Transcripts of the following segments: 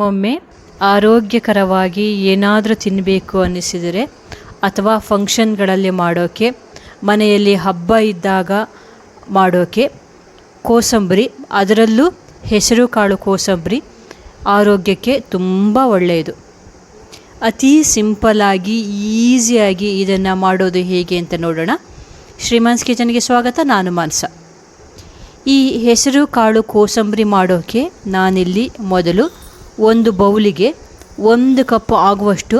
ಒಮ್ಮೆ ಆರೋಗ್ಯಕರವಾಗಿ ಏನಾದರೂ ತಿನ್ನಬೇಕು ಅನ್ನಿಸಿದರೆ ಅಥವಾ ಫಂಕ್ಷನ್ಗಳಲ್ಲಿ ಮಾಡೋಕ್ಕೆ ಮನೆಯಲ್ಲಿ ಹಬ್ಬ ಇದ್ದಾಗ ಮಾಡೋಕ್ಕೆ ಕೋಸಂಬರಿ, ಅದರಲ್ಲೂ ಹೆಸರು ಕಾಳು ಕೋಸಂಬರಿ ಆರೋಗ್ಯಕ್ಕೆ ತುಂಬ ಒಳ್ಳೆಯದು. ಅತೀ ಸಿಂಪಲ್ಲಾಗಿ ಈಸಿಯಾಗಿ ಇದನ್ನು ಮಾಡೋದು ಹೇಗೆ ಅಂತ ನೋಡೋಣ. ಶ್ರೀಮಾನ್ಸ್ ಕಿಚನ್ಗೆ ಸ್ವಾಗತ, ನಾನು ಮಾನಸ. ಈ ಹೆಸರು ಕಾಳು ಕೋಸಂಬರಿ ಮಾಡೋಕ್ಕೆ ನಾನಿಲ್ಲಿ ಮೊದಲು ಒಂದು ಬೌಲಿಗೆ ಒಂದು ಕಪ್ ಆಗುವಷ್ಟು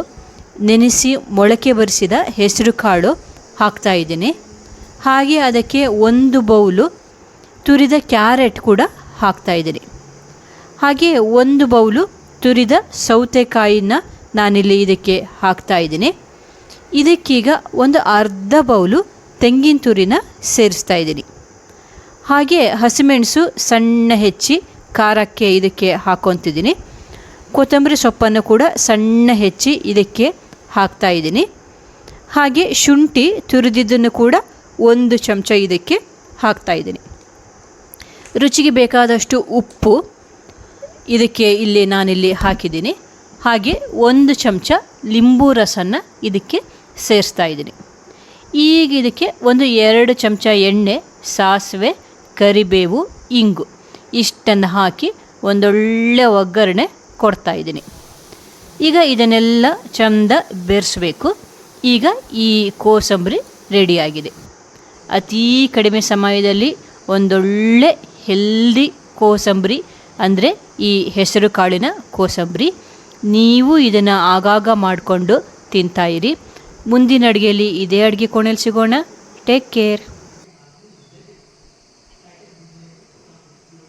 ನೆನೆಸಿ ಮೊಳಕೆ ಬರಿಸಿದ ಹೆಸರು ಕಾಳು ಹಾಕ್ತಾ ಇದ್ದೀನಿ. ಹಾಗೆ ಅದಕ್ಕೆ ಒಂದು ಬೌಲು ತುರಿದ ಕ್ಯಾರೆಟ್ ಕೂಡ ಹಾಕ್ತಾ ಇದ್ದೀನಿ. ಹಾಗೆ ಒಂದು ಬೌಲು ತುರಿದ ಸೌತೆಕಾಯಿನ ನಾನಿಲ್ಲಿ ಇದಕ್ಕೆ ಹಾಕ್ತಾ ಇದ್ದೀನಿ. ಇದಕ್ಕೀಗ ಒಂದು ಅರ್ಧ ಬೌಲು ತೆಂಗಿನ ತುರಿನ ಸೇರಿಸ್ತಾ ಇದ್ದೀನಿ. ಹಾಗೆ ಹಸಿಮೆಣಸು ಸಣ್ಣ ಹೆಚ್ಚಿ ಖಾರಕ್ಕೆ ಇದಕ್ಕೆ ಹಾಕೊತಿದ್ದೀನಿ. ಕೊತ್ತಂಬರಿ ಸೊಪ್ಪನ್ನು ಕೂಡ ಸಣ್ಣ ಹೆಚ್ಚಿ ಇದಕ್ಕೆ ಹಾಕ್ತಾ ಇದ್ದೀನಿ. ಹಾಗೆ ಶುಂಠಿ ತುರಿದಿದ್ದನ್ನು ಕೂಡ ಒಂದು ಚಮಚ ಇದಕ್ಕೆ ಹಾಕ್ತಾ ಇದ್ದೀನಿ. ರುಚಿಗೆ ಬೇಕಾದಷ್ಟು ಉಪ್ಪು ಇದಕ್ಕೆ ಇಲ್ಲಿ ನಾನಿಲ್ಲಿ ಹಾಕಿದ್ದೀನಿ. ಹಾಗೆ ಒಂದು ಚಮಚ ಲಿಂಬು ರಸನ್ನು ಇದಕ್ಕೆ ಸೇರಿಸ್ತಾ ಇದ್ದೀನಿ. ಈಗ ಇದಕ್ಕೆ ಒಂದು ಎರಡು ಚಮಚ ಎಣ್ಣೆ, ಸಾಸಿವೆ, ಕರಿಬೇವು, ಇಂಗು ಇಷ್ಟನ್ನು ಹಾಕಿ ಒಂದೊಳ್ಳೆ ಒಗ್ಗರಣೆ ಕೊಡ್ತಾ ಇದ್ದೀನಿ. ಈಗ ಇದನ್ನೆಲ್ಲ ಚಂದ ಬೆರೆಸಬೇಕು. ಈಗ ಈ ಕೋಸಂಬರಿ ರೆಡಿಯಾಗಿದೆ ಅತೀ ಕಡಿಮೆ ಸಮಯದಲ್ಲಿ ಒಂದೊಳ್ಳೆ ಹೆಲ್ದಿ ಕೋಸಂಬರಿ, ಅಂದರೆ ಈ ಹೆಸರು ಕಾಳಿನ ಕೋಸಂಬರಿ, ನೀವು ಇದನ್ನು ಆಗಾಗ ಮಾಡಿಕೊಂಡು ತಿಂತಾಯಿರಿ ಮುಂದಿನ ಅಡುಗೆಯಲ್ಲಿ ಇದೇ ಅಡುಗೆ ಕೋಣೆಯಲ್ಲಿ ಸಿಗೋಣ. Take care